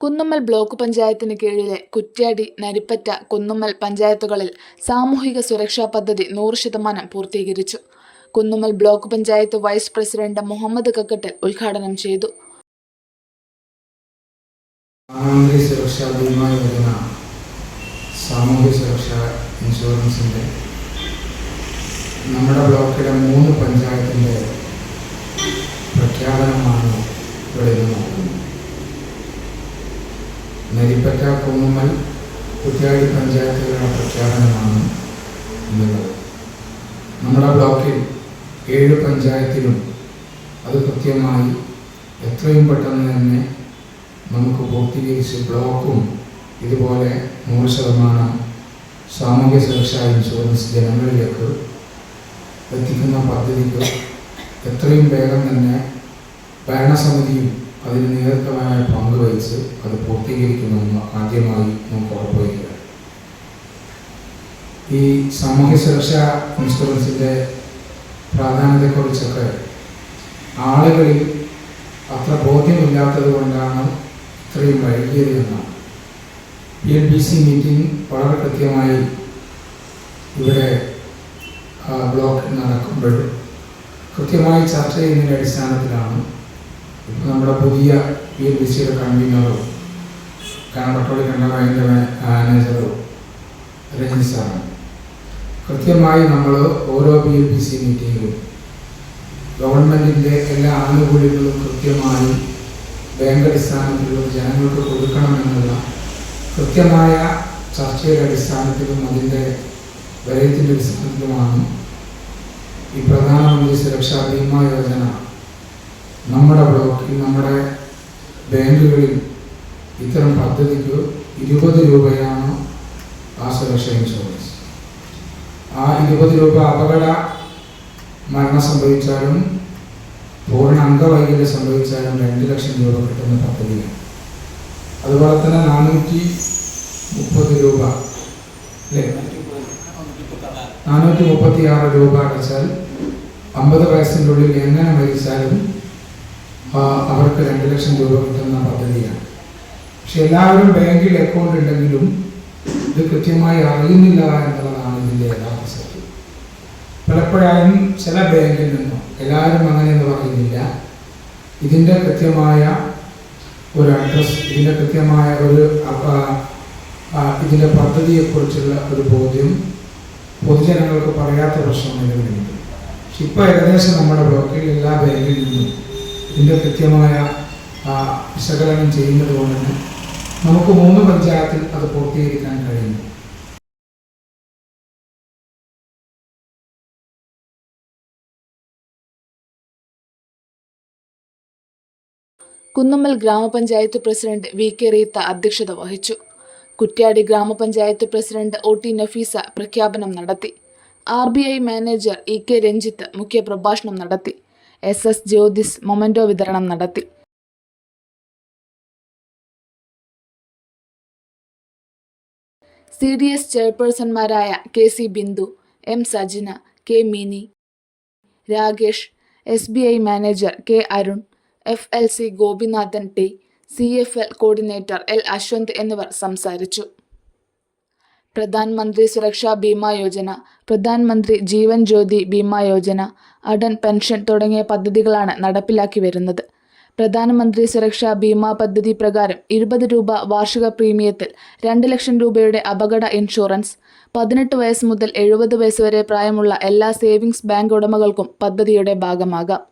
Kunnummal block പഞ്ചായത്തിന് കീഴിലെ കുറ്റ്യാടി നരിപ്പറ്റ കുന്നുമ്മൽ പഞ്ചായത്തുകളിൽ സാമൂഹിക സുരക്ഷാ പദ്ധതി നൂറ് ശതമാനം പൂർത്തീകരിച്ചു. Kunnummal block panchayat vice president Muhammad Kakkattil ഉദ്ഘാടനം ചെയ്തു. സാമൂഹിക സുരക്ഷാ ബീമ ഇൻഷുറൻസിന്റെ നമ്മുടെ ബ്ലോക്കിലെ മൂന്ന് പഞ്ചായത്തിന്റെ പ്രഖ്യാപനമാണ് ഇവിടെ ഇന്ന് നോക്കുന്നത് നെരിപ്പറ്റ കുന്നുമ്മൽ കുറ്റ്യാടി പഞ്ചായത്തുകളുടെ പ്രഖ്യാപനമാണ് എന്നുള്ളത് നമ്മുടെ ബ്ലോക്കിൽ ഏഴ് പഞ്ചായത്തിലും അത് കൃത്യമായി എത്രയും പെട്ടെന്ന് തന്നെ നമുക്ക് പൂർത്തീകരിച്ച് ബ്ലോക്കും ഇതുപോലെ നൂറ് ശതമാനം സാമൂഹ്യ സുരക്ഷാ ഇൻഷുറൻസ് ജനങ്ങളിലേക്ക് എത്തിക്കുന്ന പദ്ധതിക്ക് എത്രയും വേഗം തന്നെ ഭരണസമിതിയും അതിന് നേതൃത്വമായ പങ്ക് വഹിച്ച് അത് പൂർത്തീകരിക്കുമെന്ന് ആദ്യമായി നമുക്ക് ഉറപ്പുവയ്ക്കുക ഈ സാമൂഹ്യ സുരക്ഷാ ഇൻഷുറൻസിന്റെ പ്രാധാന്യത്തെക്കുറിച്ചൊക്കെ ആളുകളിൽ അത്ര ബോധ്യമില്ലാത്തത് കൊണ്ടാണ് ഇത്രയും വൈകിയത് എന്നാണ്. P L B C meeting വളരെ കൃത്യമായി ഇവിടെ ബ്ലോക്ക് നടക്കുമ്പോൾ കൃത്യമായി ചർച്ച ചെയ്യുന്നതിന്റെ അടിസ്ഥാനത്തിലാണ് നമ്മുടെ പുതിയ പി എൽ ബി സിയുടെ കൺവീനറോ കണപട്ടോളി കണ്ണമേന്റെ മാനേജറും രഞ്ജിത് സാറാണ് കൃത്യമായി നമ്മൾ ഓരോ പി എൽ ബി സി മീറ്റിങ്ങിലും ഗവൺമെന്റിന്റെ എല്ലാ ആനുകൂല്യങ്ങളും കൃത്യമായി ബാങ്ക് അടിസ്ഥാനത്തിലും ജനങ്ങൾക്ക് കൊടുക്കണമെന്നുള്ള കൃത്യമായ ചർച്ചയുടെ അടിസ്ഥാനത്തിലും അതിന്റെ വിലയത്തിന്റെ അടിസ്ഥാനത്തിലുമാണ് ഈ പ്രധാനമന്ത്രി സുരക്ഷാ ബീമാ യോജന നമ്മുടെ ബ്ലോക്കിൽ നമ്മുടെ ബാങ്കുകളിൽ ഇത്തരം പദ്ധതിക്ക് ഇരുപത് രൂപയാണ് ആ സുരക്ഷ ഇൻഷുറൻസ് ആ ഇരുപത് രൂപ അപകട മരണം സംഭവിച്ചാലും പൂർണ അംഗവൈകല്യം സംഭവിച്ചാലും രണ്ട് ലക്ഷം രൂപ കിട്ടുന്ന പദ്ധതിയാണ്. അതുപോലെ തന്നെ നാനൂറ്റി മുപ്പത് രൂപ അല്ലേ? നാനൂറ്റി മുപ്പത്തി ആറ് രൂപ അടച്ചാൽ അമ്പത് വയസ്സിന്റെ ഉള്ളിൽ എങ്ങനെ മരിച്ചാലും അവർക്ക് രണ്ട് ലക്ഷം രൂപ കിട്ടുന്ന പദ്ധതിയാണ്. പക്ഷെ എല്ലാവരും ബാങ്കിൽ അക്കൗണ്ട് ഉണ്ടെങ്കിലും ഇത് കൃത്യമായി അറിയുന്നില്ല എന്നുള്ളതാണ് ഇതിന്റെ യഥാർത്ഥ സത്യം. പലപ്പോഴായും ചില ബാങ്കിൽ നിന്നും എല്ലാവരും അങ്ങനെയെന്ന് പറയുന്നില്ല ഇതിന്റെ കൃത്യമായ ഒരു അഡ്രസ് ഇതിന്റെ കൃത്യമായ ഒരു ഇതിന്റെ പദ്ധതിയെക്കുറിച്ചുള്ള ഒരു ബോധ്യം പൊതുജനങ്ങൾക്ക് പറയാത്ത പ്രശ്നം നിലവിലുണ്ട് പക്ഷെ ഇപ്പോൾ ഏകദേശം നമ്മുടെ ബ്ലോക്കിൽ എല്ലാ ബാങ്കിൽ നിന്നും ഇതിന്റെ കൃത്യമായ വിശകലനം ചെയ്യുന്നത് കൊണ്ട് തന്നെ നമുക്ക് മൂന്ന് പഞ്ചായത്തിൽ അത് പൂർത്തീകരിക്കാൻ കഴിയുന്നു കുന്നമ്മൽ ഗ്രാമപഞ്ചായത്ത് പ്രസിഡന്റ് വി കെ റീത്ത അധ്യക്ഷത വഹിച്ചു. കുറ്റ്യാടി ഗ്രാമപഞ്ചായത്ത് പ്രസിഡന്റ് ഒ ടി നഫീസ പ്രഖ്യാപനം നടത്തി. R manager E K Ranjith മുഖ്യപ്രഭാഷണം നടത്തി. എസ് എസ് ജ്യോതിസ് മൊമന്റോ വിതരണം നടത്തി C D S ചെയർപേഴ്സൺമാരായ K C Bindu M Sajina K Mini Rakesh S B I manager K Arun F L C Gopinathan T C F L coordinator L Ashwanth എന്നിവർ സംസാരിച്ചു. Pradhan Mantri Suraksha Bima Yojana Pradhan Mantri Jeevan Jyoti Bima Yojana Atal pension തുടങ്ങിയ പദ്ധതികളാണ് നടപ്പിലാക്കി വരുന്നത്. പ്രധാനമന്ത്രി സുരക്ഷാ ഭീമാ പദ്ധതി പ്രകാരം ഇരുപത് രൂപ വാർഷിക പ്രീമിയത്തിൽ രണ്ട് ലക്ഷം രൂപയുടെ അപകട ഇൻഷുറൻസ് പതിനെട്ട് വയസ്സ് മുതൽ എഴുപത് വയസ്സ് വരെ പ്രായമുള്ള എല്ലാ സേവിങ്സ് ബാങ്ക് ഉടമകൾക്കും പദ്ധതിയുടെ ഭാഗമാകാം.